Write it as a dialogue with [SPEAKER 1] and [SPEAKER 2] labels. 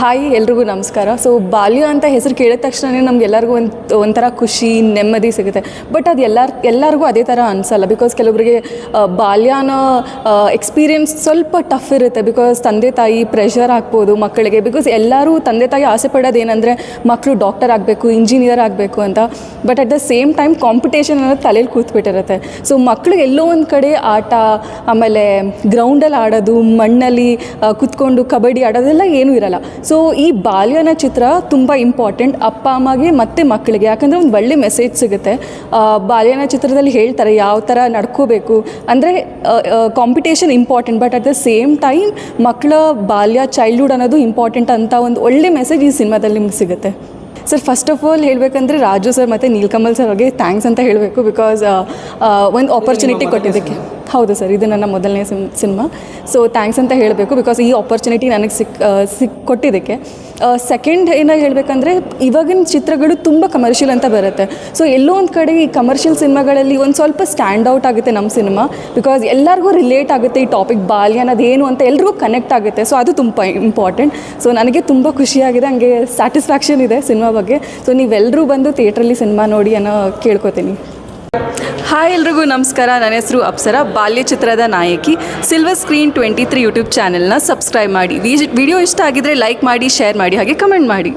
[SPEAKER 1] Hi ಎಲ್ರಿಗೂ ನಮಸ್ಕಾರ. So ಬಾಲ್ಯ ಅಂತ ಹೆಸರು ಕೇಳಿದ ತಕ್ಷಣ ನಮ್ಗೆಲ್ಲರಿಗೂ ಒಂದು ಒಂಥರ ಖುಷಿ ನೆಮ್ಮದಿ ಸಿಗುತ್ತೆ. ಬಟ್ ಅದು ಎಲ್ಲರ ಎಲ್ಲರಿಗೂ ಅದೇ ಥರ ಅನಿಸಲ್ಲ. ಬಿಕಾಸ್ ಕೆಲವೊಬ್ಬರಿಗೆ ಆ, ಬಾಲ್ಯನ ಎಕ್ಸ್ಪೀರಿಯನ್ಸ್ ಸ್ವಲ್ಪ ಟಫ್ ಇರುತ್ತೆ. ಬಿಕಾಸ್ ತಂದೆ ತಾಯಿ ಪ್ರೆಷರ್ ಆಗ್ಬೋದು ಮಕ್ಕಳಿಗೆ. ಬಿಕಾಸ್ ಎಲ್ಲರೂ ತಂದೆ ತಾಯಿ ಆಸೆ ಪಡೋದು ಏನಂದರೆ ಮಕ್ಕಳು ಡಾಕ್ಟರ್ ಆಗಬೇಕು ಇಂಜಿನಿಯರ್ ಆಗಬೇಕು ಅಂತ. But at the same time competition ಅನ್ನೋದು ತಲೆಯಲ್ಲಿ ಕೂತ್ಬಿಟ್ಟಿರುತ್ತೆ. ಸೊ ಮಕ್ಕಳಿಗೆ ಎಲ್ಲೋ ಒಂದು ಕಡೆ ಆಟ ಆಮೇಲೆ ಗ್ರೌಂಡಲ್ಲಿ ಆಡೋದು ಮಣ್ಣಲ್ಲಿ ಕುತ್ಕೊಂಡು ಕಬಡ್ಡಿ ಆಡೋದೆಲ್ಲ ಏನೂ ಇರಲ್ಲ. ಸೊ ಈ ಬಾಲ್ಯನ ಚಿತ್ರ ತುಂಬ ಇಂಪಾರ್ಟೆಂಟ್ ಅಪ್ಪ ಅಮ್ಮಗೆ ಮತ್ತು ಮಕ್ಕಳಿಗೆ. ಯಾಕಂದರೆ ಒಂದು ಒಳ್ಳೆ ಮೆಸೇಜ್ ಸಿಗುತ್ತೆ. ಬಾಲ್ಯನ ಚಿತ್ರದಲ್ಲಿ ಹೇಳ್ತಾರೆ ಯಾವ ಥರ ನಡ್ಕೋಬೇಕು. ಅಂದರೆ competition important but at the same time ಮಕ್ಕಳ ಬಾಲ್ಯ ಚೈಲ್ಡ್ಹುಡ್ ಅನ್ನೋದು ಇಂಪಾರ್ಟೆಂಟ್ ಅಂತ ಒಂದು ಒಳ್ಳೆ ಮೆಸೇಜ್ ಈ ಸಿನಿಮಾದಲ್ಲಿ ನಿಮ್ಗೆ ಸಿಗುತ್ತೆ. ಸರ್ ಫಸ್ಟ್ ಆಫ್ ಆಲ್ ಹೇಳಬೇಕಂದ್ರೆ ರಾಜು ಸರ್ ಮತ್ತು ನೀಲ್ಕಮಲ್ ಸರ್ ಅವ್ರಿಗೆ ಥ್ಯಾಂಕ್ಸ್ ಅಂತ ಹೇಳಬೇಕು ಬಿಕಾಸ್ ಒಂದು ಆಪರ್ಚುನಿಟಿ ಕೊಟ್ಟಿದ್ದಕ್ಕೆ. ಹೌದು ಸರ್, ಇದು ನನ್ನ ಮೊದಲನೇ ಸಿಮ್ ಸಿನಿಮಾ. ಸೊ ಥ್ಯಾಂಕ್ಸ್ ಅಂತ ಹೇಳಬೇಕು ಬಿಕಾಸ್ ಈ ಆಪರ್ಚುನಿಟಿ ನನಗೆ ಸಿಕ್ ಸಿಕ್, ಕೊಟ್ಟಿದ್ದಕ್ಕೆ. ಸೆಕೆಂಡ್ ಏನಾಗಿ ಹೇಳಬೇಕಂದ್ರೆ, ಇವಾಗಿನ ಚಿತ್ರಗಳು ತುಂಬ ಕಮರ್ಷಿಯಲ್ ಅಂತ ಬರುತ್ತೆ. ಸೊ ಎಲ್ಲೋ ಒಂದು ಕಡೆ ಈ ಕಮರ್ಷಿಯಲ್ ಸಿನಿಮಾಗಳಲ್ಲಿ ಒಂದು ಸ್ವಲ್ಪ ಸ್ಟ್ಯಾಂಡ್ ಔಟ್ ಆಗುತ್ತೆ ನಮ್ಮ ಸಿನಿಮಾ ಬಿಕಾಸ್ ಎಲ್ಲರಿಗೂ ರಿಲೇಟ್ ಆಗುತ್ತೆ ಈ ಟಾಪಿಕ್ ಬಾಲ್ಯ ಏನು ಅಂತ ಎಲ್ರಿಗೂ ಕನೆಕ್ಟ್ ಆಗುತ್ತೆ. ಸೊ ಅದು ತುಂಬ ಇಂಪಾರ್ಟೆಂಟ್ ಸೊ ನನಗೆ ತುಂಬ ಖುಷಿಯಾಗಿದೆ, ಹಂಗೆ ಸ್ಯಾಟಿಸ್ಫ್ಯಾಕ್ಷನ್ ಇದೆ ಸಿನಿಮಾ ಬಗ್ಗೆ. ಸೊ ನೀವೆಲ್ಲರೂ ಬಂದು ಥಿಯೇಟ್ರಲ್ಲಿ ಸಿನಿಮಾ ನೋಡಿ ಅನ್ನೋ ಕೇಳ್ಕೊತೀನಿ. ಹಾಯ್ ಎಲ್ರಿಗೂ ನಮಸ್ಕಾರ. ನನ್ನ ಹೆಸರು ಅಪ್ಸರ. ಬಾಲ್ಯ ಚಿತ್ರದ ನಾಯಕಿ. Silver screen twenty three YouTube ಚಾನೆಲ್ನ ಸಬ್ಸ್ಕ್ರೈಬ್ ಮಾಡಿ. ವಿಡಿಯೋ ಇಷ್ಟ ಆಗಿದ್ರೆ ಲೈಕ್ ಮಾಡಿ ಶೇರ್ ಮಾಡಿ, ಹಾಗೆ ಕಮೆಂಟ್ ಮಾಡಿ.